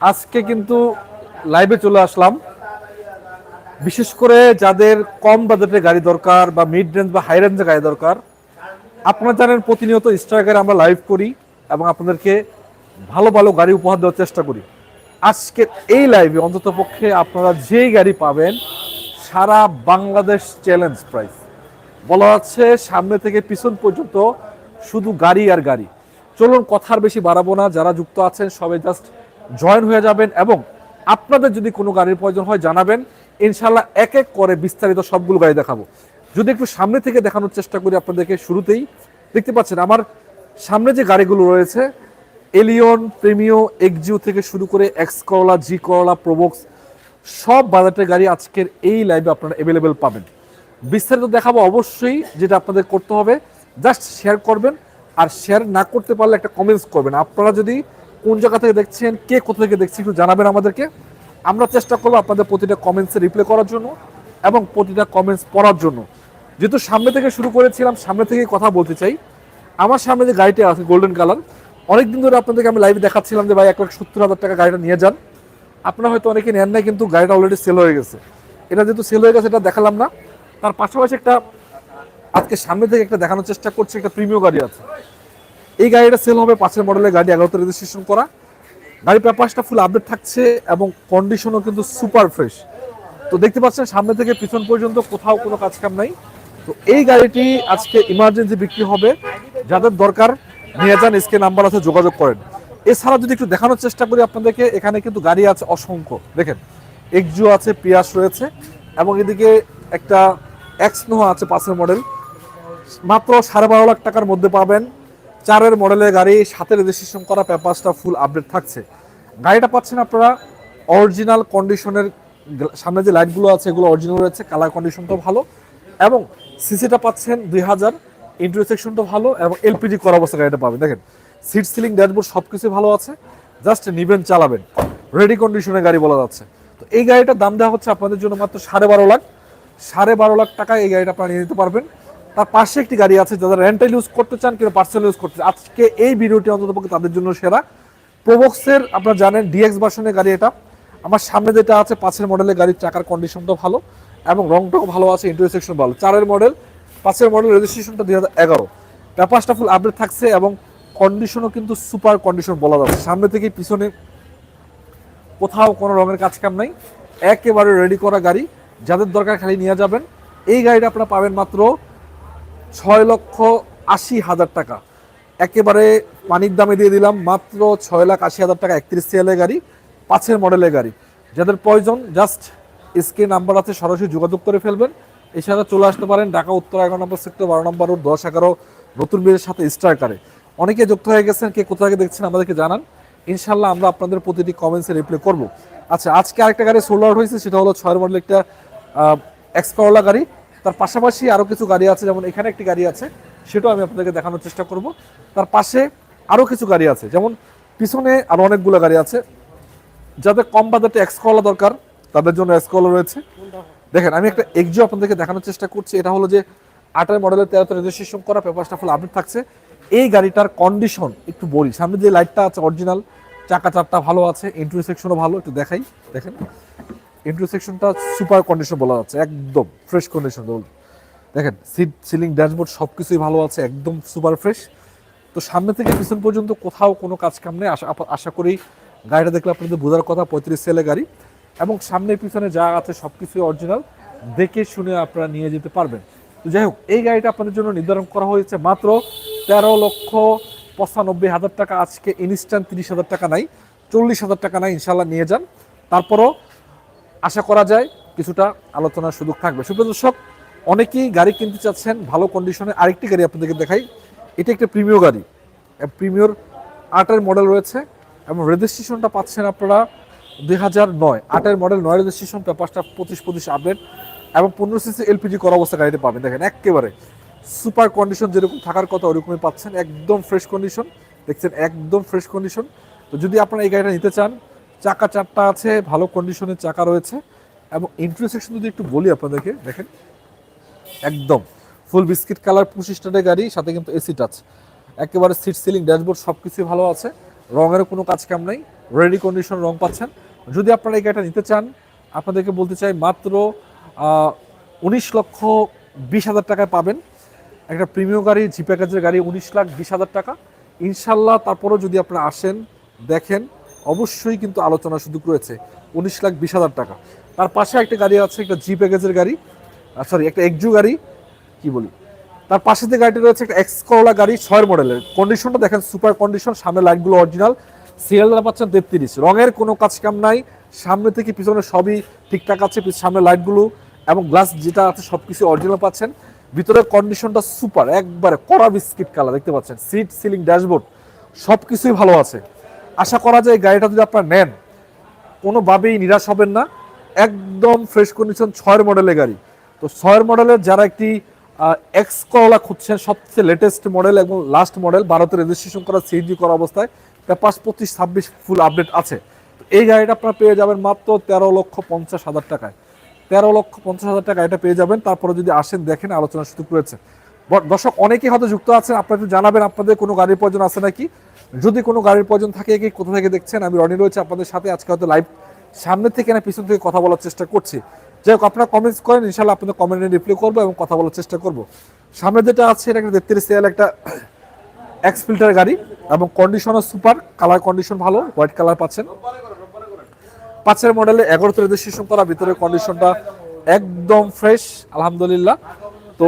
আজকে কিন্তু লাইভে চলে আসলাম। বিশেষ করে যাদের কম বাজেটের গাড়ি দরকার বা মিড রেঞ্জ বা হাই রেঞ্জের গাড়ি দরকার, আপনারা জানেন প্রতিনিয়ত স্ট্রাইকারে আমরা লাইভ করি এবং আপনাদেরকে ভালো ভালো গাড়ি উপহার দেওয়ার চেষ্টা করি। আজকে এই লাইভে অন্তত পক্ষে আপনারা যেই গাড়ি পাবেন, সারা বাংলাদেশ চ্যালেঞ্জ প্রাইস বলা হচ্ছে সামনে থেকে পিছন পর্যন্ত শুধু গাড়ি আর গাড়ি। চলুন কথার বেশি বাড়াবো না, যারা যুক্ত আছেন সবাই জাস্ট জয়েন হয়ে যাবেন এবং আপনাদের যদি কোনো গাড়ির প্রয়োজন হয় জানাবেন। ইনশাল্লাহ এক এক করে বিস্তারিত সবগুলো গাড়ি দেখাবো। যদি একটু সামনে থেকে দেখানোর চেষ্টা করি আপনাদেরকে শুরুতেই, দেখতে পাচ্ছেন আমার সামনে যে গাড়িগুলো রয়েছে এলিয়ন প্রেমিও এক্সিও থেকে শুরু করে এক্স করলা জি করলা প্রোবক্স সব বাজারের গাড়ি আজকের এই লাইভে আপনারা অ্যাভেলেবেল পাবেন। বিস্তারিত দেখাবো অবশ্যই যেটা আপনাদের করতে হবে। জাস্ট শেয়ার করবেন, আর শেয়ার না করতে পারলে একটা কমেন্টস করবেন। আপনারা যদি কোন জায়গা থেকে দেখছেন, কে কোথা থেকে দেখছেন একটু জানাবেন আমাদেরকে। আমরা চেষ্টা করব আপনাদের প্রতিটা কমেন্টসে রিপ্লাই করার জন্য এবং প্রতিটা কমেন্টস পড়ার জন্য। যেহেতু সামনে থেকে শুরু করেছিলাম, সামনে থেকে কথা বলতে চাই। আমার সামনে যে গাড়িটা আছে গোল্ডেন কালার অনেকদিন ধরে আপনাদেরকে আমি লাইভে দেখাচ্ছিলাম যে ভাই এক লাখ সত্তর হাজার টাকা গাড়িটা নিয়ে যান। আপনারা হয়তো অনেকে নেন নাই, কিন্তু গাড়িটা অলরেডি সেল হয়ে গেছে। এটা যেহেতু সেল হয়ে গেছে, এটা দেখালাম না। তার পাশাপাশি একটা আজকে সামনে থেকে একটা দেখানোর চেষ্টা করছি, একটা প্রিমিয় গাড়ি আছে। এই গাড়িটা সেল হবে পাঁচের মডেলের গাড়ি এগারোতে রেজিস্ট্রেশন করা। গাড়ির পেপারসটা ফুল আপডেট থাকছে এবং কন্ডিশনও কিন্তু সুপার ফ্রেশ তো দেখতে পাচ্ছেন, সামনে থেকে পিছন পর্যন্ত কোথাও কোনো কাজ কাম নাই। তো এই গাড়িটি আজকে ইমার্জেন্সি বিক্রি হবে। যাদের দরকার, নিয়ে যান এসকে নাম্বার আছে, যোগাযোগ করেন। এছাড়া যদি একটু দেখানোর চেষ্টা করি আপনাদেরকে, এখানে কিন্তু গাড়ি আছে অসংখ্য। দেখেন এক্সিও আছে পিয়াস রয়েছে এবং এদিকে একটা এক্সনো আছে পাঁচের মডেল মাত্র সাড়ে বারো লাখ টাকার মধ্যে পাবেন। চারের মডেলের গাড়ি সাথে রেজিস্ট্রেশন করা পেপারসটা ফুল আপডেট থাকছে। গাড়িটা পাচ্ছেন আপনারা অরিজিনাল কন্ডিশনের সামনে যে লাইটগুলো আছে, এগুলো অরিজিনাল রয়েছে কালার কন্ডিশনটাও ভালো এবং সিসিটা পাচ্ছেন দুই হাজার ইন্টারসেকশনটা ভালো এবং এলপিজি করা অবস্থা গাড়িটা পাবেন। দেখেন সিট সিলিং ড্যাশবোর্ড সব কিছু ভালো আছে জাস্ট নিবেন, চালাবেন। রেডি কন্ডিশনের গাড়ি বলা যাচ্ছে। তো এই গাড়িটার দাম দেওয়া হচ্ছে আপনাদের জন্য মাত্র সাড়ে বারো লাখ। সাড়ে বারো লাখ টাকায় এই গাড়িটা আপনারা নিয়ে নিতে পারবেন। তার পাশে একটি গাড়ি আছে, যারা রেন্টাল ইউজ করতে চান কিংবা পার্সেল ইউজ করতে চান। আজকে এই ভিডিওটি অন্তত পক্ষে তাদের জন্য সেরা। প্রোবক্সের আপনারা জানেন ডিএক্স ভার্সনের গাড়ি এটা। আমার সামনে যেটা আছে, পাঁচের মডেলের গাড়ির চাকার কন্ডিশনটাও ভালো এবং রংটাও ভালো আছে ইন্টারসেকশন ভালো। চারের মডেল পাঁচের মডেল রেজিস্ট্রেশনটা দুই হাজার এগারো। পেপারসটা ফুল আপডেট থাকছে এবং কন্ডিশনও কিন্তু সুপার কন্ডিশন বলা যাচ্ছে। সামনে থেকে পিছনে কোথাও কোনো রঙের কাজ কাম নাই। একেবারে রেডি করা গাড়ি। যাদের দরকার খালি নিয়ে যাবেন। এই গাড়িটা আপনারা পাবেন মাত্র ছয় লক্ষ আশি হাজার টাকা। একেবারে পানির দামে দিয়ে দিলাম, মাত্র ছয় লাখ আশি হাজার টাকা, একত্রিশ সিএলের গাড়ি, পাঁচের মডেলের গাড়ি। যাদের প্রয়োজন জাস্ট স্ক্রিন নাম্বার আছে, সরাসরি যোগাযোগ করে ফেলবেন। এছাড়া চলে আসতে পারেন ঢাকা, উত্তর এগারো নম্বর সেক্টর, বারো নম্বর রোড, দশ এগারো, নতুন বীরের সাথে স্ট্রাইকারে অনেকে যুক্ত হয়ে গেছেন, কে কোথা থেকে দেখছেন আমাদেরকে জানান। ইনশাল্লাহ আমরা আপনাদের প্রতিটি কমেন্টসে রিপ্লাই করব। আচ্ছা আজকে আরেকটা গাড়ি সোল্ড আউট হয়েছে, সেটা হলো ছয়ের মডেল একটা এক্সকরলা গাড়ি। তার পাশাপাশি আরও কিছু গাড়ি আছে, যেমন এখানে একটি গাড়ি আছে, সেটাও আমি আপনাদেরকে দেখানোর চেষ্টা করব। তার পাশে আরও কিছু গাড়ি আছে, যেমন পিছনে আরও অনেকগুলো গাড়ি আছে। যাদের কম বাজেটে এক্সকলা দরকার, তাদের জন্য এক্সকলা রয়েছে। দেখেন, আমি একটা এক্সিও আপনাদেরকে দেখানোর চেষ্টা করছি। এটা হলো যে আটের মডেলের তেরোতে রেজিস্ট্রেশন করা পেপারসটা ফুল আপডেট থাকছে। এই গাড়িটার কন্ডিশন একটু বলি, সামনে যে লাইটটা আছে অরিজিনাল চাকা চারটা ভালো আছে ইন্টারসেকশনও ভালো, একটু দেখাই, দেখেন। ইন্টারসেকশনটা সুপার কন্ডিশন বলা যাচ্ছে একদম ফ্রেশ কন্ডিশন দেখেন সিট সিলিং ড্যাশবোর্ড সব কিছুই ভালো আছে, একদম সুপার ফ্রেশ তো সামনে থেকে পিছন পর্যন্ত কোথাও কোনো কাজ কাম নেই, আশা আশা করি গাড়িটা দেখলে আপনাদের বোঝার কথা, পঁয়ত্রিশ সেলে গাড়ি। এবং সামনে, পিছনে যা আছে সব কিছুই অরিজিনাল দেখে শুনে আপনারা নিয়ে যেতে পারবেন। তো যাই হোক, এই গাড়িটা আপনাদের জন্য নির্ধারণ করা হয়েছে মাত্র তেরো লক্ষ পঁচানব্বই হাজার টাকা। আজকে ইনস্ট্যান্ট তিরিশ হাজার টাকা নাই, চল্লিশ হাজার টাকা নাই ইনশাল্লাহ নিয়ে যান। তারপরও আশা করা যায় কিছুটা আলোচনার সুযোগ থাকবে। সুপ্রিয় দর্শক, অনেকেই গাড়ি কিনতে চাচ্ছেন ভালো কন্ডিশনে আরেকটি গাড়ি আপনাদেরকে দেখাই। এটা একটা প্রিমিয় গাড়ি। প্রিমিয়র আটের মডেল রয়েছে এবং রেজিস্ট্রেশনটা পাচ্ছেন আপনারা দুই হাজার নয়। আটের মডেল নয় রেজিস্ট্রেশন পেপারসটা পঁচিশ পঁচিশ আপডেট এবং পনেরো সিসি এলপিজি করা অবস্থা গাড়িতে পাবেন। দেখেন, একেবারে সুপার কন্ডিশন যেরকম থাকার কথা ওরকমই পাচ্ছেন। একদম ফ্রেশ কন্ডিশন দেখছেন, একদম ফ্রেশ কন্ডিশন তো যদি আপনারা এই গাড়িটা নিতে চান চাকা চারটা আছে, ভালো কন্ডিশনের চাকা রয়েছে। এবং ইন্টারসেকশন যদি একটু বলি আপনাদেরকে, দেখেন, একদম ফুল বিস্কিট কালার পঁচিশ স্টারের গাড়ি, সাথে কিন্তু এসি টাচ একেবারে সিট সিলিং ড্যাশবোর্ড সব কিছুই ভালো আছে। রঙের কোনো কাজ কাম নাই রেডি কন্ডিশন রং পাচ্ছেন। যদি আপনারা এই গাড়িটা নিতে চান, আপনাদেরকে বলতে চাই মাত্র উনিশ লক্ষ বিশ হাজার টাকায় পাবেন। একটা প্রিমিয়াম গাড়ি জি প্যাকেজের গাড়ি, উনিশ লাখ বিশ হাজার টাকা। ইনশাল্লাহ তারপরেও যদি আপনারা আসেন, দেখেন অবশ্যই কিন্তু আলোচনা সুযোগ রয়েছে। উনিশ লাখ বিশ হাজার টাকা। তার পাশে একটা গাড়ি আছে, একটা জি প্যাকেজের গাড়ি। সরি একটা এক্সু গাড়ি। কি বলি? তার পাশে যে গাড়িটি রয়েছে, একটা এক্স করোলা গাড়ি ছয়ের মডেলের। কন্ডিশনটা দেখেন সুপার কন্ডিশন সামনে লাইটগুলো অরিজিনাল সিরিয়ালটা পাচ্ছেন তেত্রিশ। রঙের কোনো কাজ কাম নাই। সামনে থেকে পিছনে সবই ঠিকঠাক আছে সামনে লাইটগুলো এবং গ্লাস যেটা আছে সব কিছু অরিজিনাল পাচ্ছেন। ভিতরের কন্ডিশনটা সুপার একবারে কড়া বিস্কিট কালার দেখতে পাচ্ছেন। সিট সিলিং ড্যাশবোর্ড সব কিছুই ভালো আছে। আশা করা যায় গাড়িটা যদি আপনারা নেন, কোনোভাবেই নিরাশ হবেন না। একদম ফ্রেশ কন্ডিশন ছয়ের মডেলের গাড়ি। তো ছয়ের মডেলের যারা একটি এক্স করলা খুঁজছেন, সবচেয়ে লেটেস্ট মডেল এবং লাস্ট মডেল ভারতে রেজিস্ট্রেশন করা সিএনজি করা অবস্থায় পেপাস পঁচিশ, ছাব্বিশ ফুল আপডেট আছে। তো এই গাড়িটা আপনারা পেয়ে যাবেন মাত্র তেরো লক্ষ পঞ্চাশ হাজার টাকায়। তেরো লক্ষ পঞ্চাশ হাজার টাকা এটা পেয়ে যাবেন। তারপরে যদি আসেন, দেখেন আলোচনা সুযোগ রয়েছে। দর্শক, অনেকেই হয়তো যুক্ত আছেন। আপনারা একটু জানাবেন, আপনাদের কোনো গাড়ির প্রয়োজন আছে নাকি? যদি কোনো গাড়ির প্রয়োজন থাকে কি কোথা থেকে দেখছেন? আমি রনি রয়েছে আপনাদের সাথে। আজকে হয়তো লাইভ সামনে থেকে না, পিছন থেকে কথা বলার চেষ্টা করছি। যাই হোক, আপনারা কমেন্টস করেন ইনশাল্লাহ আপনাদের কমেন্টে রিপ্লাই করব এবং কথা বলার চেষ্টা করব। সামনে যেটা আছে, এটা একটা তেত্রিশ সিএল একটা এক্স ফিল্টার গাড়ি এবং কন্ডিশনও সুপার কালার কন্ডিশন ভালো হোয়াইট কালার পাচ্ছেন। পাঁচের মডেলে এগারোতে রেজিস্ট্রেশন করা, ভিতরে কন্ডিশনটা একদম ফ্রেশ আলহামদুলিল্লাহ। তো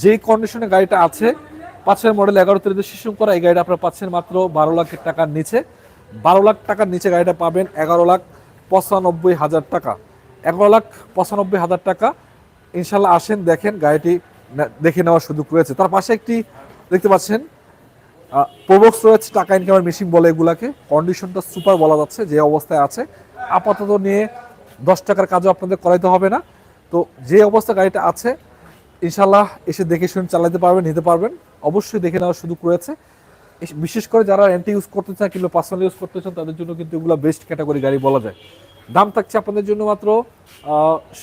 যেই কন্ডিশনে গাড়িটা আছে পাঁচের মডেল এগারো এগারোতে রেজিস্ট্রেশন করা, এই গাড়িটা আপনারা পাচ্ছেন মাত্র বারো লাখ টাকার নিচে। বারো লাখ টাকার নিচে গাড়িটা পাবেন এগারো লাখ পঁচানব্বই হাজার টাকা। এগারো লাখ পঁচানব্বই হাজার টাকা। ইনশাল্লাহ আসেন, দেখেন গাড়িটি দেখে নেওয়ার সুযোগ রয়েছে। তার পাশে একটি দেখতে পাচ্ছেন প্রবক্স রয়েছে, টাকা ইনকামের মেশিন বলে এগুলাকে। কন্ডিশনটা সুপার বলা যাচ্ছে, যে অবস্থায় আছে। আপাতত নিয়ে দশ টাকার কাজও আপনাদের করাইতে হবে না। তো যে অবস্থা গাড়িটা আছে ইনশাল্লাহ এসে দেখে শুনে চালাতে পারবেন, নিতে পারবেন। অবশ্যই দেখে নেওয়ার সুযোগ রয়েছে। বিশেষ করে যারা রেন্টে ইউজ করতে চান কিংবা পার্সোনাল ইউজ করতে চান, তাদের জন্য কিন্তু এগুলো বেস্ট ক্যাটাগরি গাড়ি বলা যায়। দাম থাকছে আপনাদের জন্য মাত্র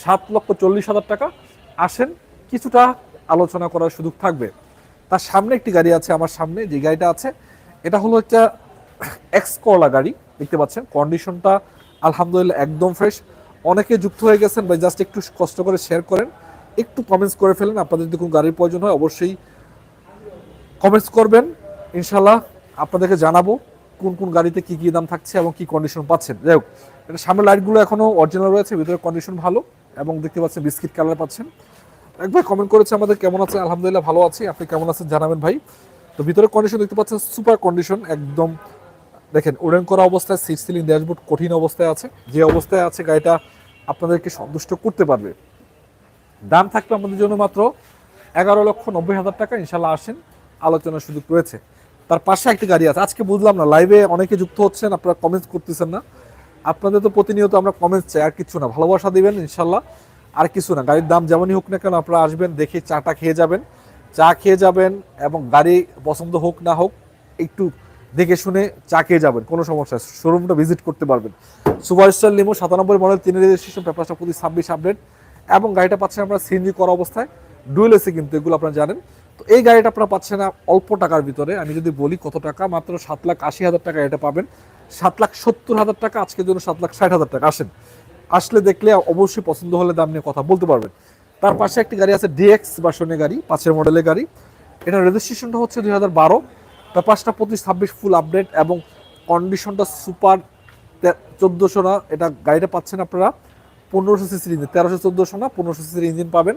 সাত লক্ষ চল্লিশ হাজার টাকা। আসেন, কিছুটা আলোচনা করার সুযোগ থাকবে। তার সামনে একটি গাড়ি আছে আমার সামনে, যে গাড়িটা আছে, এটা হলো একটা এক্স করলা গাড়ি, দেখতে পাচ্ছেন। কন্ডিশনটা আলহামদুলিল্লাহ একদম ফ্রেশ অনেকে যুক্ত হয়ে গেছেন বা জাস্ট একটু কষ্ট করে শেয়ার করেন। একটু কমেন্টস করে ফেলেন, আপনাদের যদি কোনো গাড়ির প্রয়োজন হয়, অবশ্যই কমেন্টস করবেন ইনশাল্লাহ আপনাদেরকে জানাব কোন কোন গাড়িতে কি কি দাম থাকছে এবং কি কন্ডিশন পাচ্ছেন। যাই হোক, এটা সামনের লাইটগুলো এখনও অরিজিনাল রয়েছে, ভিতরে কন্ডিশন ভালো এবং দেখতে পাচ্ছেন বিস্কিট কালার পাচ্ছেন। একবার কমেন্ট করেছে আমাদের কেমন আছে? আলহামদুলিল্লাহ ভালো আছি। আপনি কেমন আছেন জানাবেন ভাই। তো ভিতরে কন্ডিশন দেখতে পাচ্ছেন সুপার কন্ডিশন একদম, দেখেন, উড়েন করা অবস্থায় সিট সিলিং ড্যাশবোর্ড কঠিন অবস্থায় আছে। যে অবস্থায় আছে গাড়িটা আপনাদেরকে সন্তুষ্ট করতে পারবে। দাম থাকবে আমাদের জন্য মাত্র এগারো লক্ষ নব্বই হাজার টাকা ইনশাল্লাহ আসেন। আলোচনার সুযোগ রয়েছে। তার পাশে একটি গাড়ি আছে। আজকে বুঝলাম না লাইভে অনেকে যুক্ত হচ্ছেন, আপনারা কমেন্টস করতেছেন না। আপনাদের তো প্রতিনিয়ত আমরা কমেন্টস চাই, আর কিছু না। ভালোবাসা দিবেন, ইনশাল্লাহ। আর কিছু না, গাড়ির দাম যেমনই হোক না কেন, আপনারা আসবেন, দেখে চাটা খেয়ে যাবেন। চা খেয়ে যাবেন এবং গাড়ি পছন্দ হোক না হোক, একটু দেখে শুনে চা খেয়ে যাবেন, কোনো সমস্যা শোরুমটা ভিজিট করতে পারবেন। সুপার স্টার লিমো, সাতানব্বই মডেল তিন রেজিস্ট্রেশন পেপারটা প্রতি ছাব্বিশ আপডেট এবং গাড়িটা পাচ্ছেন আপনারা সিএনজি করা অবস্থায়। ডুয়েল এসি কিন্তু, এগুলো আপনারা জানেন। তো এই গাড়িটা আপনারা পাচ্ছেন অল্প টাকার ভিতরে। আমি যদি বলি কত টাকা, মাত্র সাত লাখ আশি হাজার টাকা এটা পাবেন। সাত লাখ সত্তর হাজার টাকা, আজকের জন্য সাত লাখ ষাট হাজার টাকা। আসেন। আসলে দেখলে অবশ্যই পছন্দ হলে দাম নিয়ে কথা বলতে পারবেন। তার পাশে একটি গাড়ি আছে ডিএক্স বাসনের গাড়ি, পাঁচের মডেলের গাড়ি। এটা রেজিস্ট্রেশনটা হচ্ছে দুই হাজার বারো। তার পাঁচটা পঁচিশ ছাব্বিশ ফুল আপডেট এবং কন্ডিশনটা সুপার চোদ্দোশো না, এটা গাড়িটা পাচ্ছেন আপনারা। পনেরোশো সিসির ইঞ্জিন, তেরোশো চোদ্দোশো না, পনেরোশো সিসির ইঞ্জিন পাবেন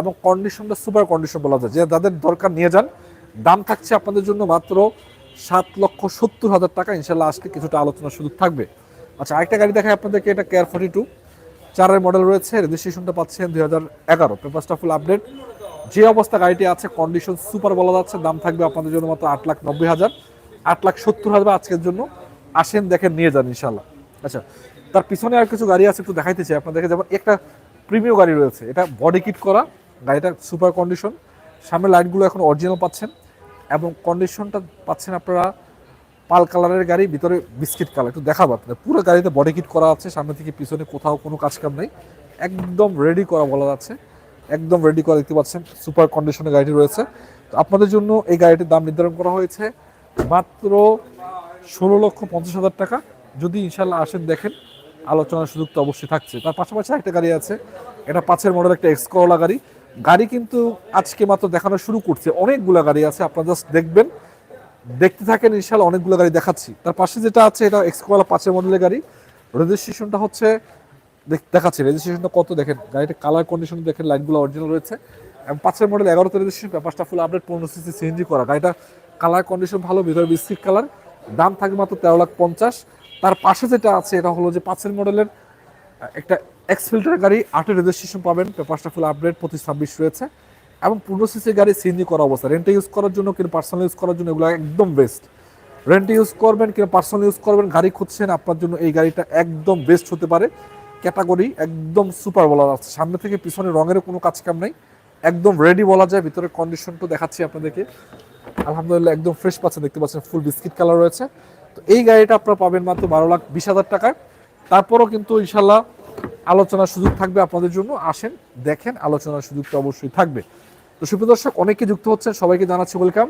এবং কন্ডিশনটা সুপার কন্ডিশন বলা যায়। যে যাদের দরকার নিয়ে যান, দাম থাকছে আপনাদের জন্য মাত্র সাত লক্ষ সত্তর হাজার টাকা। ইনশাল্লাহ আসলে কিছুটা আলোচনার সুযোগ থাকবে। আচ্ছা আরেকটা গাড়ি দেখায় আপনাদেরকে, এটা কেয়ার ফর্টি টু চারের মডেল রয়েছে রেজিস্ট্রেশনটা পাচ্ছেন দুই হাজার এগারো। পেপারসটা ফুল আপডেট যে অবস্থা গাড়িটি আছে কন্ডিশন সুপার বলা যাচ্ছে। দাম থাকবে আপনাদের জন্য মাত্র আট লাখ নব্বই হাজার, আট লাখ সত্তর হাজার আজকের জন্য। আসেন দেখেন নিয়ে যান ইনশাল্লাহ আচ্ছা তার পিছনে আর কিছু গাড়ি আছে, একটু দেখাইতে চাই আপনাদেরকে। যেমন একটা প্রিমিয়াম গাড়ি রয়েছে, এটা বডি কিট করা গাড়িটা সুপার কন্ডিশন সামনে লাইটগুলো এখন অরিজিনাল পাচ্ছেন এবং কন্ডিশনটা পাচ্ছেন আপনারা পাল কালারের গাড়ি, ভিতরে বিস্কিট কালার একটু দেখাবো আপনাদের, পুরো গাড়িতে বডি কিট করা আছে, সামনে থেকে পিছনে কোথাও কোনো কাজ কাম নেই। একদম রেডি করা বলা যাচ্ছে, একদম রেডি করা দেখতে পাচ্ছেন সুপার কন্ডিশনের গাড়িটি রয়েছে। তো আপনাদের জন্য এই গাড়িটির দাম নির্ধারণ করা হয়েছে মাত্র ষোলো লক্ষ পঞ্চাশ হাজার টাকা। যদি ইনশাল্লাহ আসেন, দেখেন আলোচনার সুযোগ তো অবশ্যই থাকছে। তার পাশাপাশি একটা গাড়ি আছে। এটা পাঁচের মডেল একটা এক্স করোলা গাড়ি। গাড়ি কিন্তু আজকে মাত্র দেখানো শুরু করছে। অনেকগুলো গাড়ি আছে, আপনারা জাস্ট দেখবেন। দেখতে থাকেন ইনশাল্লাহ অনেকগুলো গাড়ি দেখাচ্ছি। তার পাশে যেটা আছে, এটা এক্স করোলা পাঁচের মডেলের গাড়ি। রেজিস্ট্রেশনটা হচ্ছে, দেখ- দেখাচ্ছি। রেজিস্ট্রেশনটা কত দেখেন। গাড়িটা কালার কন্ডিশন দেখেন লাইটগুলো অরিজিনাল রয়েছে। এবং পাঁচের মডেল এগারোতে রেজিস্ট্রেশন পেপারটা ফুল আপডেট পনেরো সিসি সিএনজি করা। গাড়িটা কালার কন্ডিশন ভালো, ভিতরে বিস্কিট কালার দাম থাকে মাত্র তেরো লাখ পঞ্চাশ। তার পাশে যেটা আছে, এটা হলো যে পাঁচের মডেলের একটা এক্স ফিল্টার গাড়ি আটের রেজিস্ট্রেশন পাবেন। পেপারটা ফুল আপডেট প্রতি ছাব্বিশ রয়েছে। এবং পনেরো সিসি গাড়ি সিএনজি করা অবস্থা। রেন্টে ইউজ করার জন্য কিন্তু পার্সোনাল ইউজ করার জন্য এগুলো একদম বেস্ট রেন্ট ইউজ করবেন কিংবা পার্সোনাল ইউজ করবেন, গাড়ি খুঁজছেন, আপনার জন্য এই গাড়িটা একদম বেস্ট হতে পারে। ক্যাটাগরি একদম সুপার বলা যাচ্ছে সামনে থেকে পিছনে রঙেরও কোনো কাজ কাম নাই। একদম রেডি বলা যায়। ভিতরে কন্ডিশনটা দেখাচ্ছি আপনাদেরকে। আলহামদুলিল্লাহ একদম ফ্রেশ পাচ্ছেন, দেখতে পাচ্ছেন ফুল বিস্কিট কালার রয়েছে। তো এই গাড়িটা আপনারা পাবেন মাত্র বারো লাখ বিশ হাজার টাকায়। তারপরও কিন্তু ইনশাল্লাহ আলোচনার সুযোগ থাকবে আপনাদের জন্য। আসেন, দেখেন, আলোচনার সুযোগটা অবশ্যই থাকবে। তো সুপ্রিয় দর্শক, অনেকে যুক্ত হচ্ছেন, সবাইকে জানাচ্ছি ওয়েলকাম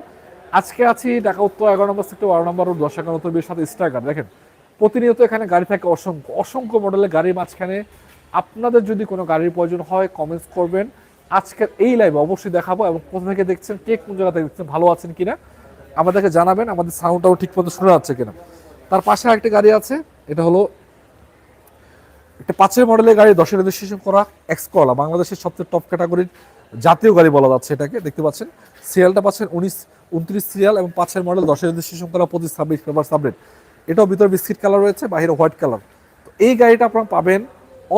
আজকে আছি ঢাকা উত্তর এগারো নম্বর সেক্টর বারো নম্বর দশ এগারো বিয়ের সাথে স্ট্রাইকার দেখেন, প্রতিনিয়ত এখানে গাড়ি থাকে অসংখ্য অসংখ্য মডেলের গাড়ির মাঝখানে। আপনাদের যদি কোনো গাড়ির প্রয়োজন হয় কমেন্টস করবেন। আজকের এই লাইভে অবশ্যই দেখাবো এবং কোথা থেকে দেখছেন, কে কোন জায়গা থেকে দেখছেন, ভালো আছেন কিনা। আমাদেরকে জানাবেন, আমাদের সাউন্ডটাও ঠিক মতো শোনা যাচ্ছে কিনা। তার পাশে আরেকটা গাড়ি আছে, এটা হলো একটা পাঁচের মডেলের গাড়ি, দশের রেজিস্ট্রেশন করা এক্সকলা বাংলাদেশের সবচেয়ে টপ ক্যাটাগরির জাতীয় গাড়ি বলা যাচ্ছে এটাকে, দেখতে পাচ্ছেন। সিরিয়ালটা পাচ্ছেন উনিশ, উনত্রিশ সিরিয়াল এবং পাঁচের মডেল দশের রেজিস্ট্রেশন করা পঁচিশ, ছাব্বিশ পেপার সাবলেট এটাও ভিতরে বিস্কিট কালার রয়েছে বাইরে হোয়াইট কালার তো এই গাড়িটা আপনারা পাবেন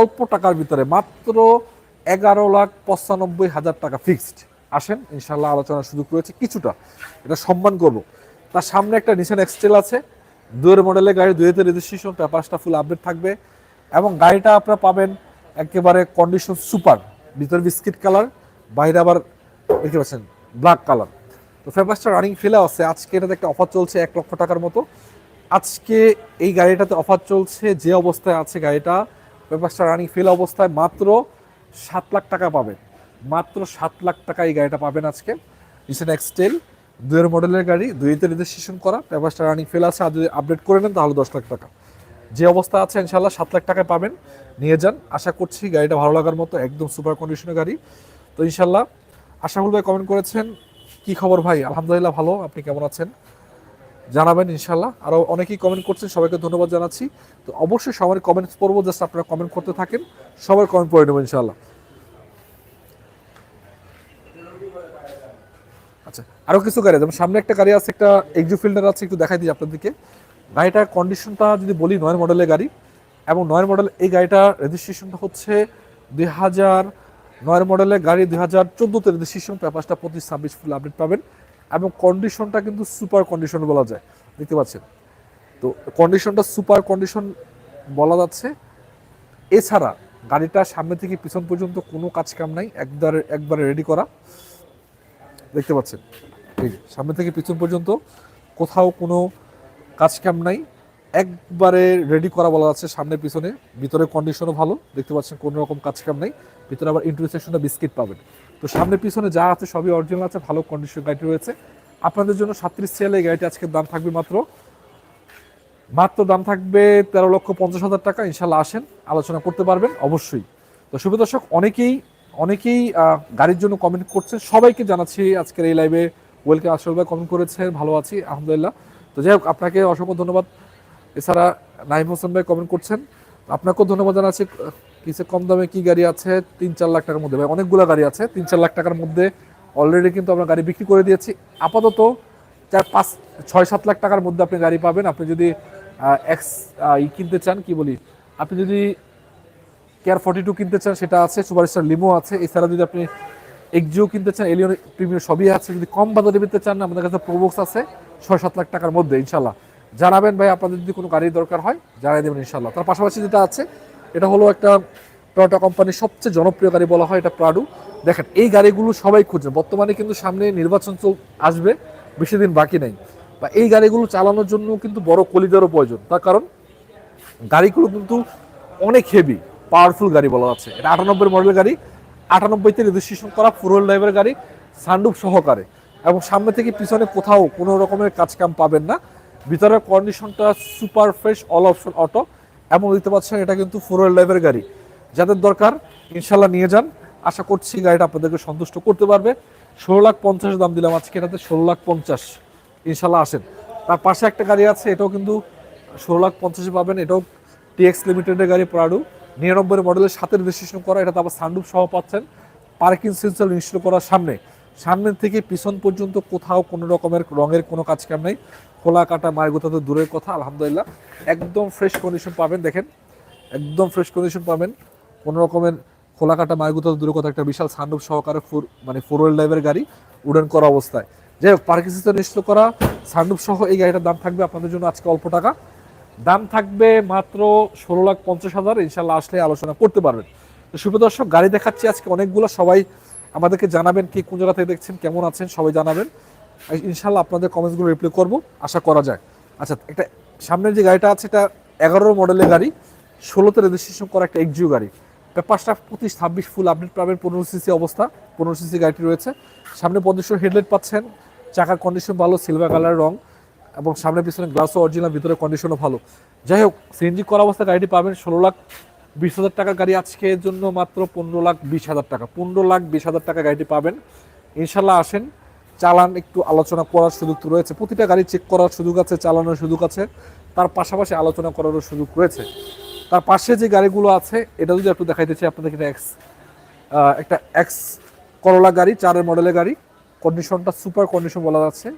অল্প টাকার ভিতরে, মাত্র এগারো লাখ পঁচানব্বই হাজার টাকা ফিক্সড আসেন ইনশাল্লাহ আলোচনার সুযোগ রয়েছে কিছুটা। এটা সম্মান করব। তার সামনে একটা নিশান এক্সটেল আছে। দুয়ের মডেলের গাড়ি দুয়েতে রেজিস্ট্রেশন পেপারসটা ফুল আপডেট থাকবে এবং গাড়িটা আপনারা পাবেন একেবারে কন্ডিশন সুপার ভিতরে বিস্কিট কালার, বাইরে আবার দেখতে পাচ্ছেন ব্ল্যাক কালার তো পেপারসটা রানিং ফেলে আছে। আজকে এটাতে একটা অফার চলছে এক লক্ষ টাকার মতো। আজকে এই গাড়িটাতে অফার চলছে যে অবস্থায় আছে গাড়িটা, পেপারসটা রানিং ফেল অবস্থায় মাত্র সাত লাখ টাকা পাবেন। মাত্র সাত লাখ টাকা এই গাড়িটা পাবেন আজকে। নিশান এক্সটেল দুয়ের মডেলের গাড়ি দুইতে রেজিস্ট্রেশন করা পেপারসটা রানিং ফেল আছে, আর যদি আপডেট করে নেন তাহলে দশ লাখ টাকা। যে অবস্থা আছে ইনশাল্লাহ সাত লাখ টাকায় পাবেন। নিয়ে যান, আশা করছি গাড়িটা ভালো লাগার মতো, একদম সুপার কন্ডিশনের গাড়ি। তো ইনশাল্লাহ আশাফুল ভাই কমেন্ট করেছেন, কি খবর ভাই? আলহামদুলিল্লাহ ভালো, আপনি কেমন আছেন? জানাবেন ইনশাল্লাহ আরও অনেকেই কমেন্ট করছেন, সবাইকে ধন্যবাদ জানাচ্ছি। তো অবশ্যই সবার কমেন্টস পড়ব জাস্ট আপনারা কমেন্ট করতে থাকেন সবার কমেন্ট পড়ে নেব ইনশাল্লাহ আচ্ছা আরও কিছু গাড়ি যেমন সামনে একটা গাড়ি আছে, একটা এক্সু ফিল্ডার আছে, একটু দেখাই দিই আপনাদেরকে। গাড়িটার কন্ডিশনটা যদি বলি নয় মডেলের গাড়ি। এবং নয় মডেল এই গাড়িটার রেজিস্ট্রেশনটা হচ্ছে দুই হাজার নয় মডেলের গাড়ি দুই হাজার চোদ্দোতে রেজিস্ট্রেশন পেপারসটা পঁচিশ, ছাব্বিশ ফুল আপডেট পাবেন। এবং কন্ডিশনটা কিন্তু সুপার কন্ডিশন বলা যায়। দেখতে পাচ্ছেন? তো কন্ডিশনটা সুপার কন্ডিশন বলা যাচ্ছে। এছাড়া গাড়িটা সামনে থেকে পিছন পর্যন্ত কোনো কাজ কাম নাই। একবারে একবারে রেডি করা। দেখতে পাচ্ছেন? সামনে থেকে পিছন পর্যন্ত কোথাও কোনো কাজ কাম নাই। একবারে রেডি করা বলা যাচ্ছে সামনে পিছনে। ভিতরে কন্ডিশনও ভালো, দেখতে পাচ্ছেন কোনো রকম কাজ কাম নাই। ভিতরে আবার ইন্টারসেকশনটা বিস্কিট পাবেন। তো সামনে পিছনে যা আছে সবই অরিজিনাল আছে, ভালো কন্ডিশন গাড়িটি রয়েছে। আপনাদের জন্য সাতত্রিশ এই গাড়িটি আজকের দাম থাকবে মাত্র মাত্র দাম থাকবে তেরো লক্ষ পঞ্চাশ হাজার টাকা। ইনশাল্লাহ আসেন, আলোচনা করতে পারবেন, অবশ্যই। তো শুভ দর্শক, অনেকেই অনেকেই গাড়ির জন্য কমেন্ট করছেন সবাইকে জানাচ্ছি আজকের এই লাইভে ওয়েলকাম আসল ভাই কমেন্ট করেছেন ভালো আছি, আলহামদুলিল্লাহ। তো যাই হোক, আপনাকে অসংখ্য ধন্যবাদ। এছাড়া নাইম হোসেন ভাই কমেন্ট করছেন, আপনাকেও ধন্যবাদ জানাচ্ছি, কিসে কম দামে কি গাড়ি আছে? তিন চার লাখ টাকার মধ্যে। ভাই, অনেকগুলো গাড়ি আছে, তিন চার লাখ টাকার মধ্যে অলরেডি কিন্তু আমরা গাড়ি বিক্রি করে দিয়েছি। আপাতত চার, পাঁচ, ছয়, সাত লাখ টাকার মধ্যে আপনি গাড়ি পাবেন। আপনি যদি এক্স ই কিনতে চান, কি বলি? আপনি যদি কেয়ার ফর্টি টু কিনতে চান, সেটা আছে, সুপারস্টার লিমো আছে। এছাড়া যদি আপনি এক্সিও কিনতে চান এলিয়ন প্রিমিয়ার সবই আছে। যদি কম বাজারে নিতে চান, আমাদের কাছে প্রোবক্স আছে ছয় সাত লাখ টাকার মধ্যে ইনশাল্লাহ জানাবেন ভাই, আপনাদের যদি কোনো গাড়ির দরকার হয়, জানাই দেবেন ইনশাল্লাহ তার পাশাপাশি যেটা আছে, এটা হলো একটা টয়োটা কোম্পানির সবচেয়ে জনপ্রিয় গাড়ি বলা হয়, এটা প্রাডু দেখেন, এই গাড়িগুলো সবাই খুঁজছে বর্তমানে কিন্তু সামনে নির্বাচন চল আসবে, বেশি দিন বাকি নেই। বা এই গাড়িগুলো চালানোর জন্য কিন্তু বড় কলিজারও প্রয়োজন। তার কারণ, গাড়িগুলো কিন্তু অনেক হেভি পাওয়ারফুল গাড়ি বলা যাচ্ছে এটা আটানব্বই মডেলের গাড়ি আটানব্বইতে রেজিস্ট্রেশন করা ফোর হুইল ড্রাইভের গাড়ি সানডুপ সহকারে। এবং সামনে থেকে পিছনে কোথাও কোনো রকমের কাজ কাম পাবেন না। ভিতরের কন্ডিশনটা super fresh all option auto এবং দিতে পারছেন এটা কিন্তু ফোর হুইল ড্রাইভের গাড়ি। যাদের দরকার ইনশাল্লাহ নিয়ে যান। আশা করছি গাড়িটা আপনাদেরকে সন্তুষ্ট করতে পারবে। ষোলো লাখ পঞ্চাশ দাম দিলাম আজকে, এটাতে ষোলো লাখ পঞ্চাশ। ইনশাল্লাহ আসেন। তার পাশে একটা গাড়ি আছে, এটাও কিন্তু ষোলো লাখ পঞ্চাশে পাবেন। এটাও টিএক্স লিমিটেডের গাড়ি প্রাডু নিরানব্বই মডেলের সাথে রেজিস্ট্রেশন করা, এটা আবার সানরুফ সহ পাচ্ছেন। পার্কিং সেন্সার ইনস্টল করার সামনে। সামনে থেকে পিছন পর্যন্ত কোথাও কোনো রকমের রঙের কোনো কাজ কাম নেই। খোলা কাটা মায়ের গোতা তো দূরের কথা, আলহামদুলিল্লাহ। একদম ফ্রেশ কন্ডিশন পাবেন, দেখেন। একদম ফ্রেশ কন্ডিশন পাবেন। কোনো রকমের খোলা কাটা মায়ের গোতা তো দূরের কথা, একটা বিশাল সানরুফ সহকারে ফোর মানে ফোর হুইল ড্রাইভের গাড়ি উডেন করা অবস্থায়। যাই হোক পার্কিং সেন্সার ইনস্টল করা সানরুফ সহ এই গাড়িটার দাম থাকবে আপনাদের জন্য আজকে অল্প টাকা। দাম থাকবে মাত্র ষোলো লাখ পঞ্চাশ হাজার। ইনশাল্লাহ আসলে আলোচনা করতে পারবেন। তো শুভ দর্শক, গাড়ি দেখাচ্ছি আজকে অনেকগুলো। সবাই আমাদেরকে জানাবেন কি কোন জায়গা থেকে দেখছেন, কেমন আছেন, সবাই জানাবেন। ইনশাল্লাহ আপনাদের কমেন্টসগুলো রিপ্লাই করব, আশা করা যায়। আচ্ছা একটা সামনের যে গাড়িটা আছে, এটা এগারো মডেলের গাড়ি, ষোলোতে রেজিস্ট্রেশন করা একটা এক্সিও গাড়ি। পেপারসটা পঁচিশ, ছাব্বিশ ফুল আপডেট পাবেন, পনেরো সিসি অবস্থা, পনেরো সিসি গাড়িটি রয়েছে। সামনে পঞ্চাশ হেডলাইট পাচ্ছেন, চাকার কন্ডিশন ভালো সিলভার কালার রং। এবং সামনে পিছনে গ্লাসও অরিজিনাল ভিতরে কন্ডিশনও ভালো। যাই হোক, সিএনজি করা অবস্থায় গাড়িটি পাবেন ষোলো লাখ বিশ হাজার টাকা গাড়ি আজকের জন্য মাত্র পনেরো লাখ বিশ হাজার টাকা। পনেরো লাখ বিশ হাজার টাকা গাড়িটি পাবেন। ইনশাল্লাহ আসেন, চালান, একটু আলোচনা করার সুযোগ রয়েছে। প্রতিটা গাড়ি চেক করার সুযোগ আছে, চালানোর সুযোগ আছে। তার পাশাপাশি আলোচনা করারও সুযোগ রয়েছে। তার পাশে যে গাড়িগুলো আছে, এটা যদি একটু দেখাইতে চাই, আপনাদের এটা এক্স একটা এক্স করলা গাড়ি, চারের মডেলের গাড়ি। কন্ডিশনটা সুপার কন্ডিশন বলা যাচ্ছে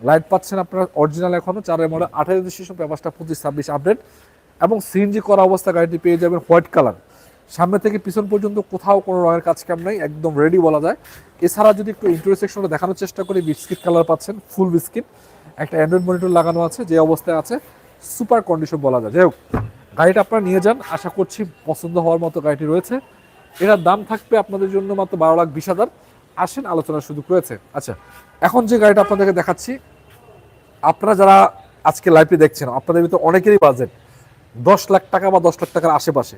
লাইট পাচ্ছেন আপনার অরিজিনাল এখনও চারের মডেল আঠারো রেজিস্ট্রেশন পেপারসটা পঁচিশ, ছাব্বিশ আপডেট এবং সিএনজি করা অবস্থা গাড়িটি পেয়ে যাবেন হোয়াইট কালার সামনে থেকে পিছন পর্যন্ত কোথাও কোনো রঙের কাজ কাম নেই, একদম রেডি বলা যায়। এছাড়া যদি একটু ইন্টারো সেকশনটা দেখানোর চেষ্টা করি বিস্কিট কালার পাচ্ছেন ফুল বিস্কিট একটা অ্যান্ড্রয়েড মনিটর লাগানো আছে, যে অবস্থায় আছে সুপার কন্ডিশন বলা যায়। যাই হোক, গাড়িটা আপনারা নিয়ে যান, আশা করছি পছন্দ হওয়ার মতো গাড়িটি রয়েছে। এটার দাম থাকবে আপনাদের জন্য মাত্র বারো লাখ বিশ হাজার। আসেন, আলোচনার সুযোগ রয়েছে। আচ্ছা এখন যে গাড়িটা আপনাদেরকে দেখাচ্ছি আপনারা যারা আজকে লাইভে দেখছেন, আপনাদের ভিতরে অনেকেরই বাজেট দশ লাখ টাকা বা দশ লাখ টাকার আশেপাশে।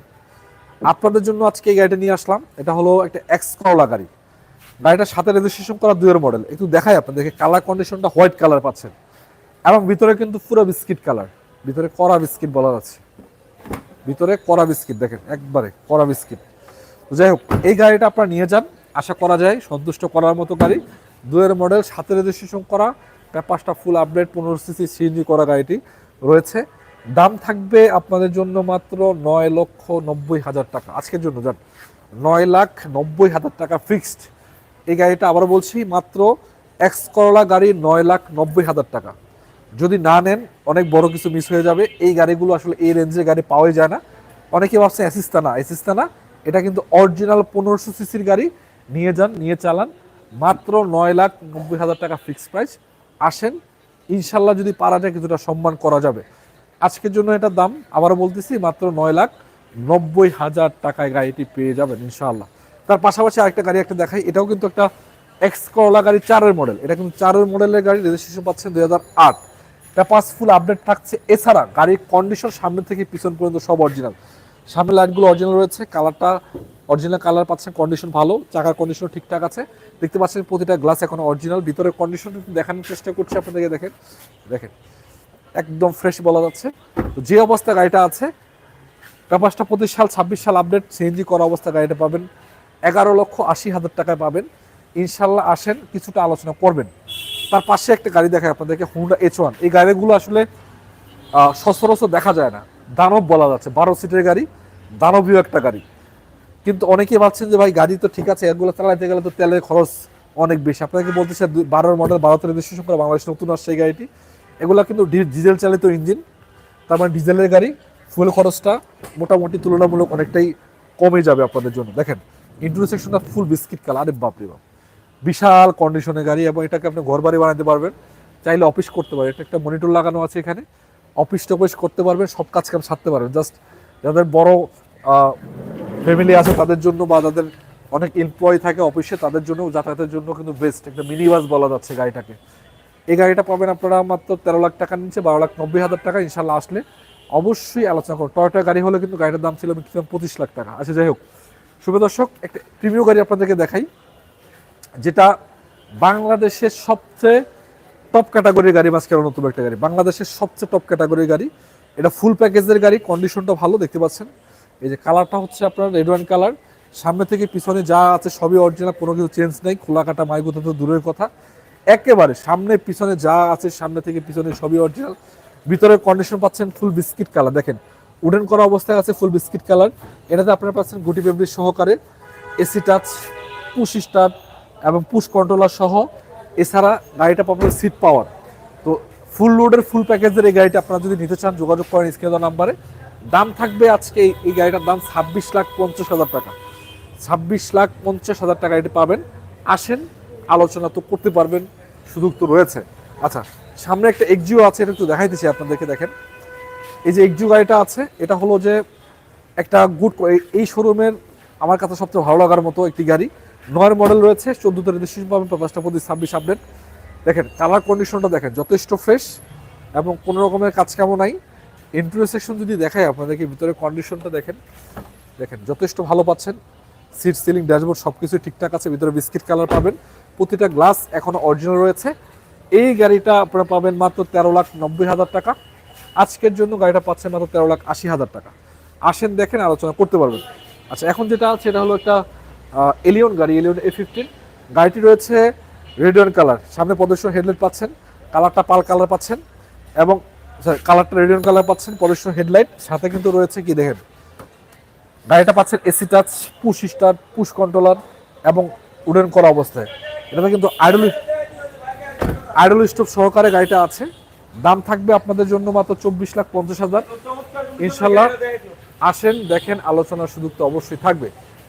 আপনাদের জন্য আজকে এই গাড়িটা নিয়ে আসলাম। এটা হলো একটা এক্স করলা গাড়ি। গাড়িটার সাথে রেজিস্ট্রেশন করা দুয়ের মডেল একটু দেখাই আপনাদেরকে কালার কন্ডিশনটা হোয়াইট কালার পাচ্ছেন। এবং ভিতরে কিন্তু পুরো বিস্কিট কালার ভিতরে কড়া বিস্কিট বলা যাচ্ছে ভিতরে কড়া বিস্কিট দেখেন, একবারে কড়া বিস্কিট যাই হোক, এই গাড়িটা আপনারা নিয়ে যান। আশা করা যায় সন্তুষ্ট করার মতো গাড়ি। দুয়ের মডেল সাথে রেজিস্ট্রেশন করা। পেপারসটা ফুল আপডেট পনেরো সিসি সিএনজি করা গাড়িটি রয়েছে। দাম থাকবে আপনাদের জন্য মাত্র নয় লক্ষ নব্বই হাজার টাকা। আজকের জন্য যান নয় লাখ নব্বই হাজার টাকা ফিক্সড এই গাড়িটা আবার বলছি, মাত্র এক্স করলা গাড়ি নয় লাখ নব্বই হাজার টাকা। যদি না নেন, অনেক বড় কিছু মিস হয়ে যাবে। এই গাড়িগুলো আসলে এই রেঞ্জের গাড়ি পাওয়াই যায় না। অনেকে ভাবছে অ্যাসিস্তানা অ্যাসিস্তানা এটা কিন্তু অরিজিনাল পনেরোশো সিসির গাড়ি। নিয়ে যান, নিয়ে চালান। মাত্র নয় লাখ নব্বই হাজার টাকা ফিক্সড প্রাইস আসেন, ইনশাল্লাহ যদি পারা যায় কিছুটা সম্মান করা যাবে। আজকের জন্য এটার দাম আবারও বলতেছি, মাত্র নয় লাখ নব্বই হাজার টাকায় গাড়িটি পেয়ে যাবেন ইনশাআল্লাহ। তার পাশাপাশি আরেকটা গাড়ি একটা দেখাই, এটাও কিন্তু একটা এক্স করলা গাড়ি, চারের মডেল এটা কিন্তু চারের মডেলের গাড়ি রেজিস্ট্রেশন পাচ্ছেন দুই হাজার আট। পেপাস ফুল আপডেট থাকছে। এছাড়া গাড়ির কন্ডিশন সামনে থেকে পিছন পর্যন্ত সব অরিজিনাল সামনে লাইটগুলো অরিজিনাল রয়েছে কালারটা অরিজিনাল কালার পাচ্ছেন কন্ডিশন ভালো, চাকার কন্ডিশন ঠিকঠাক আছে। দেখতে পাচ্ছেন প্রতিটা গ্লাস এখন অরিজিনাল ভিতরের কন্ডিশন দেখানোর চেষ্টা করছি আপনাদেরকে, দেখেন দেখেন, একদম ফ্রেশ বলা যাচ্ছে। তো যে অবস্থা গাড়িটা আছে পেপারসটা পঁচিশ সাল, ছাব্বিশ সাল আপডেট সিএনজি করা অবস্থা গাড়িটা পাবেন। এগারো লক্ষ আশি হাজার টাকায় পাবেন। ইনশাল্লাহ আসেন, কিছুটা আলোচনা করবেন। তার পাশে একটা গাড়ি দেখায় আপনাদেরকে হুন্ডা এইচ ওয়ান এই গাড়িগুলো আসলে সচরাচর দেখা যায় না। দানব বলা যাচ্ছে, বারো সিটের গাড়ি, দানবীয় একটা গাড়ি। কিন্তু অনেকেই ভাবছেন যে, ভাই, গাড়ি তো ঠিক আছে, এগুলো চালাতে গেলে তো তেলের খরচ অনেক বেশি। আপনাকে বলতেছে বারোর মডেল বারোতে রেজিস্ট্রেশন করা বাংলাদেশ নতুন আসছে এই গাড়িটি। এগুলো কিন্তু ডিজেল চালিত ইঞ্জিন তার মানে ডিজেলের গাড়ি। ফুয়েল খরচটা মোটামুটি তুলনামূলক অনেকটাই কমে যাবে আপনাদের জন্য। দেখেন ইন্টারভিউ সেকশনটা ফুল বিস্কিট কালার আরে বাপরে বাপ। বিশাল কন্ডিশনের গাড়ি এবং এটাকে আপনি ঘর বাড়ি বানাতে পারবেন। চাইলে অফিস করতে পারবেন এটা একটা মনিটর লাগানো আছে এখানে। অফিস টফিস করতে পারবেন, সব কাজ কাম সারতে পারবেন। জাস্ট যাদের বড় ফ্যামিলি আছে, তাদের জন্য বা যাদের অনেক এমপ্লয়ি থাকে অফিসে তাদের জন্য যাতায়াতের জন্য কিন্তু বেস্ট একটা মিনি বাস বলা যাচ্ছে গাড়িটাকে। এই গাড়িটা পাবেন আপনারা মাত্র তেরো লাখ টাকার নিচে, বারো লাখ নব্বই হাজার টাকা, ইনশাল্লাহ আসলে অবশ্যই আলোচনা করুন টয়টা গাড়ি হলে কিন্তু গাড়িটার দাম ছিল মিনিমাম পঁচিশ লাখ টাকা। আচ্ছা যাই হোক। শুভ দর্শক, একটা প্রিমিয় গাড়ি আপনাদেরকে দেখাই, যেটা বাংলাদেশের সবচেয়ে টপ ক্যাটাগরির গাড়ি মাঝখানে নতুন একটা গাড়ি। বাংলাদেশের সবচেয়ে টপ ক্যাটাগরির গাড়ি। এটা ফুল প্যাকেজের গাড়ি কন্ডিশনটা ভালো, দেখতে পাচ্ছেন। এই যে কালারটা হচ্ছে আপনার রেড ওয়াইন কালার সামনে থেকে পিছনে যা আছে সবই অরিজিনাল কোনো কিছু চেঞ্জ নেই। খোলা কাটা মাইগুতো তো দূরের কথা। একেবারে সামনে পিছনে যা আছে, সামনে থেকে পিছনে সবই অরিজিনাল ভিতরের কন্ডিশন পাচ্ছেন ফুল বিস্কিট কালার দেখেন উডেন করা অবস্থায় আছে ফুল বিস্কিট কালার এটাতে আপনারা পাচ্ছেন গুটি ফেব্রিক সহকারে এসি টাচ পুশ স্টার্ট এবং পুশ কন্ট্রোলার সহ। এছাড়া গাড়িটা পাবেন সিট পাওয়ার তো ফুল লোডের ফুল প্যাকেজের এই গাড়িটা আপনারা যদি নিতে চান, যোগাযোগ করেন স্ক্রিনে নাম্বারে। দাম থাকবে আজকে এই- গাড়িটার দাম ছাব্বিশ লাখ পঞ্চাশ হাজার টাকা। ছাব্বিশ লাখ পঞ্চাশ হাজার টাকা এটি পাবেন। আসেন, আলোচনা তো করতে পারবেন, সুযোগ তো রয়েছে। আচ্ছা সামনে একটা এক্সিও আছে, এটা একটু দেখাইতেছি আপনাদেরকে, দেখেন। এই যে এক্সিও গাড়িটা আছে, এটা হলো যে একটা গুড এই শোরুমের আমার কাছে সবচেয়ে ভালো লাগার মতো একটি গাড়ি। নয়ের মডেল রয়েছে, চোদ্দোতে রেজিস্ট্রেশন পাবেন পাঁচটা প্রতি ছাব্বিশ আপডেট দেখেন কালার কন্ডিশনটা দেখেন, যথেষ্ট ফ্রেশ এবং কোনো রকমের কাজ কামও নাই। ইন্টারিয়র সেকশন যদি দেখাই আপনাদেরকে, ভিতরে কন্ডিশনটা দেখেন। দেখেন, যথেষ্ট ভালো পাচ্ছেন। সিট সিলিং ড্যাশবোর্ড সব কিছু ঠিকঠাক আছে, ভিতরে বিস্কিট কালার পাবেন। প্রতিটা গ্লাস এখনও অরিজিনাল রয়েছে। এই গাড়িটা আপনারা পাবেন মাত্র তেরো লাখ নব্বই হাজার টাকা। আজকের জন্য গাড়িটা পাচ্ছেন মাত্র তেরো লাখ আশি হাজার টাকা। আসেন, দেখেন, আলোচনা করতে পারবেন। আচ্ছা এখন যেটা আছে, এটা হলো একটা এলিয়ন গাড়ি এলিয়ন এ ফিফটিন গাড়িটি রয়েছে রেডিয়ন কালার সামনে প্রদর্শন হেডলাইট পাচ্ছেন। কালারটা পাল কালার পাচ্ছেন। এবং কালারটা রেডিয়ন কালার পাচ্ছেন প্রদর্শন হেডলাইট সাথে কিন্তু রয়েছে কি দেখেন? গাড়িটা পাচ্ছেন AC touch push start push controller এবং উডেন করা অবস্থায়। এটাতে কিন্তু আইডল আইডল স্টোভ সহকারে গাড়িটা আছে। দাম থাকবে আপনাদের জন্য মাত্র চব্বিশ লাখ পঞ্চাশ হাজার। ইনশাল্লাহ আসেন, দেখেন আলোচনার সুযোগ তো অবশ্যই থাকবে।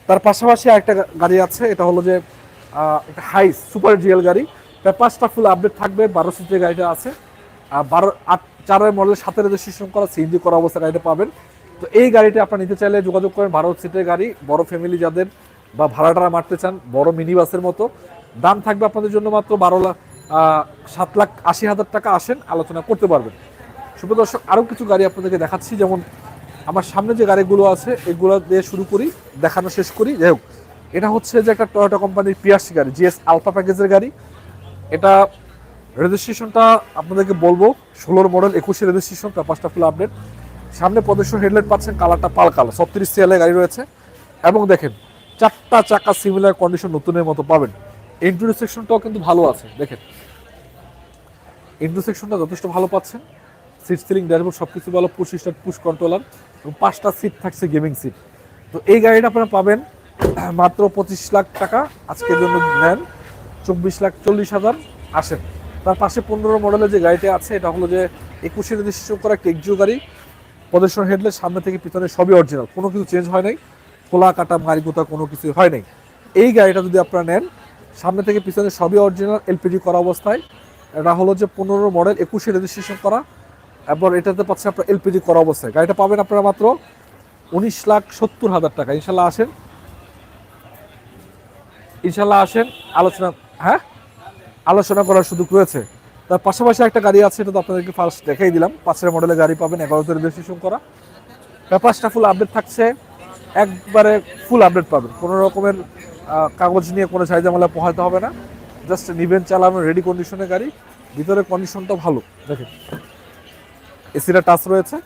তার পাশাপাশি আরেকটা গাড়ি আছে, এটা হলো যে একটা হাই সুপার জিএল গাড়ি। তার পাঁচটা ফুল আপডেট থাকবে, বারো সিটের গাড়িটা আছে। আর বারো, আট চারের মডেল সাথে রেজিস্ট্রেশন করা, সিএনজি করা অবস্থা গাড়িটা পাবেন। তো এই গাড়িটা আপনারা নিতে চাইলে যোগাযোগ করেন ভারত সিটের গাড়ি, বড় ফ্যামিলি যাদের বা ভাড়াটারা মারতে চান, বড় মিনি বাসের মতো। দাম থাকবে আপনাদের জন্য মাত্র বারো লাখ সাত লাখ আশি হাজার টাকা আসেন, আলোচনা করতে পারবেন। শুভ দর্শক, আরও কিছু গাড়ি আপনাদেরকে দেখাচ্ছি। যেমন আমার সামনে যে গাড়িগুলো আছে, এগুলো দিয়ে শুরু করি, দেখানো শেষ করি। যাই হোক, এটা হচ্ছে যে একটা টয়োটা কোম্পানির পিয়ারসি গাড়ি জিএস আলফা প্যাকেজের গাড়ি। এটা রেজিস্ট্রেশনটা আপনাদেরকে বলব, ষোলোর মডেল একুশে রেজিস্ট্রেশন পাঁচটা ফুল আপডেট সামনে প্রদর্শন হেডলাইট পাচ্ছেন, কালারটা পাল কালার ছত্রিশ সিএলে গাড়ি রয়েছে। এবং দেখেন, চারটা চাকা সিমিলার কন্ডিশন নতুনের মতো পাবেন। ইন্টারসেকশনটাও কিন্তু ভালো আছে, দেখেন। ইন্টারসেকশনটা যথেষ্ট ভালো পাচ্ছেন। সিট সিলিং ড্যাশবোর্ড সব কিছু ভালো পুশ স্টার্ট পুশ কন্ট্রোলার এবং পাঁচটা সিট থাকছে গেমিং সিট তো এই গাড়িটা আপনারা পাবেন, মাত্র পঁচিশ লাখ টাকা। আজকের জন্য নেন, চব্বিশ লাখ চল্লিশ হাজার, আসেন। তার পাশে পনেরো মডেলের যে গাড়িটা আছে, এটা হলো যে একুশে রেজিস্ট্রেশন করা একটা এক্সিও গাড়ি। প্রদর্শন হেডলে সামনে থেকে পিছনে সবই অরিজিনাল কোনো কিছু চেঞ্জ হয় নাই। খোলা কাটা মারি কোথা কোনো কিছু হয় নাই। এই গাড়িটা যদি আপনারা নেন, সামনে থেকে পিছনে সবই অরিজিনাল এলপিজি করা অবস্থায়। এটা হলো যে পনেরো মডেল, একুশে রেজিস্ট্রেশন করা। এবার এটাতে পাচ্ছে আপনার এলপিজি করা অবস্থায়। গাড়িটা পাবেন আপনারা মাত্র উনিশ লাখ সত্তর হাজার টাকা। ইনশাল্লাহ আসেন। ইনশাল্লাহ আসেন। আলোচনা হ্যাঁ? আলোচনা করার সুযোগ রয়েছে। তার পাশাপাশি একটা গাড়ি আছে, এটা তো আপনাদেরকে ফার্স্ট দেখাই দিলাম। পাঁচের মডেলের গাড়ি পাবেন এগারোতে রেজিস্ট্রেশন করা পেপারসটা ফুল আপডেট থাকছে। একবারে ফুল আপডেট পাবেন। কোনো রকমের কাগজ নিয়ে কোনো ঝামেলা পোহাতে হবে না। জাস্ট নিবেন চালানো রেডি কন্ডিশনের গাড়ি। ভিতরের কন্ডিশনটা ভালো। দেখেন। এসিটা টাচ রয়েছে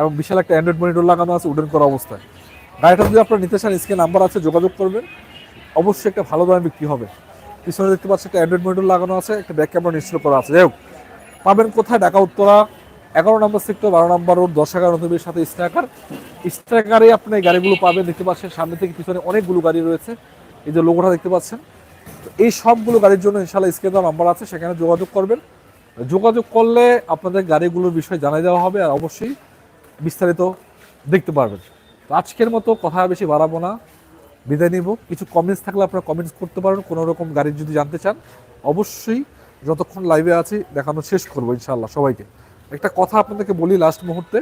এবং বিশাল একটা অ্যান্ড্রয়েড মনিটর লাগানো আছে, উডেন করা অবস্থায়। গাড়িটা যদি আপনার নিতে চান, স্ক্রিন নাম্বার আছে, যোগাযোগ করবেন। অবশ্যই একটা ভালো দামে বিক্রি হবে। পিছনে দেখতে পাচ্ছি একটা অ্যান্ড্রয়েড মনিটর লাগানো আছে, একটা ব্যাক ক্যামেরা ইনস্টল করা আছে। যাই পাবেন কোথায়? ঢাকা, উত্তরা, এগারো নম্বর সেক্টর বারো নম্বর রোড দশ এগারো নতুবের সাথে স্ট্রাইকার স্ট্রাইকারে আপনি গাড়িগুলো পাবেন, দেখতে পাচ্ছেন সামনে থেকে পিছনে অনেকগুলো গাড়ি রয়েছে। এই যে লোগোটা দেখতে পাচ্ছেন। এই সবগুলো গাড়ির জন্য ইনশাল্লাহ স্ক্রিনে নাম্বার আছে, সেখানে যোগাযোগ করবেন। যোগাযোগ করলে আপনাদের গাড়িগুলোর বিষয়ে জানিয়ে দেওয়া হবে আর অবশ্যই বিস্তারিত দেখতে পারবেন। তো আজকের মতো কথা বেশি বাড়াবো না। বিদায় নিব। কিছু কমেন্টস থাকলে আপনারা কমেন্টস করতে পারেন। কোনো রকম গাড়ির যদি জানতে চান, অবশ্যই যতক্ষণ লাইভে আছি, দেখানো শেষ করব ইনশাল্লাহ সবাইকে। একটা কথা আপনাদেরকে বলি লাস্ট মুহূর্তে,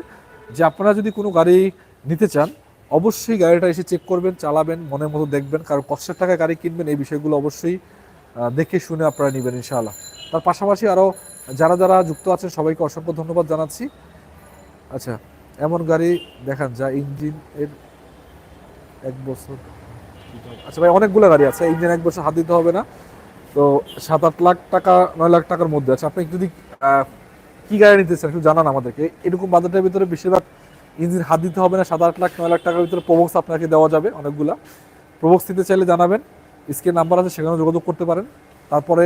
যে আপনারা যদি কোনো গাড়ি নিতে চান, অবশ্যই গাড়িটা এসে চেক করবেন, চালাবেন, মনের মতো দেখবেন, কারণ কষ্টের টাকায় গাড়ি কিনবেন, এই বিষয়গুলো অবশ্যই দেখে শুনে আপনারা নেবেন ইনশাআল্লাহ। তার পাশাপাশি আরও যারা যারা যুক্ত আছেন, সবাইকে অসংখ্য ধন্যবাদ জানাচ্ছি। আচ্ছা এমন গাড়ি দেখান যা ইঞ্জিন এর এক বছর আচ্ছা ভাই, অনেকগুলো গাড়ি আছে ইঞ্জিন এক বছর হাত দিতে হবে না। তো সাত আট লাখ টাকা, নয় লাখ টাকার মধ্যে আছে। আপনি যদি কি গাড়ি নিতে চান একটু জানান আমাদেরকে। এরকম বাজেটের ভিতরে বেশিরভাগ ইঞ্জিন হাত দিতে হবে না, সাত আট লাখ, নয় লাখ টাকার ভিতরে প্রবক্স আপনাকে দেওয়া যাবে অনেকগুলা। প্রবক্স নিতে চাইলে জানাবেন, স্ক্রিন নাম্বার আছে, সেখানে যোগাযোগ করতে পারেন। তারপরে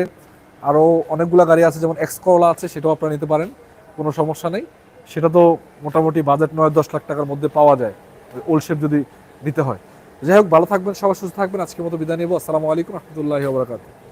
আরও অনেকগুলা গাড়ি আছে, যেমন এক্স করলা আছে, সেটাও আপনারা নিতে পারেন, কোনো সমস্যা নেই। সেটা তো মোটামুটি বাজেট নয়, দশ লাখ টাকার মধ্যে পাওয়া যায়, ওল্ড শেপ যদি নিতে হয়। যাই হোক, ভালো থাকবেন, সবাই সুস্থ থাকবেন। আজকের মতো বিদায় নেব। আসসালামু আলাইকুম, রহমতুল্লাহি ওবরাকাতুহ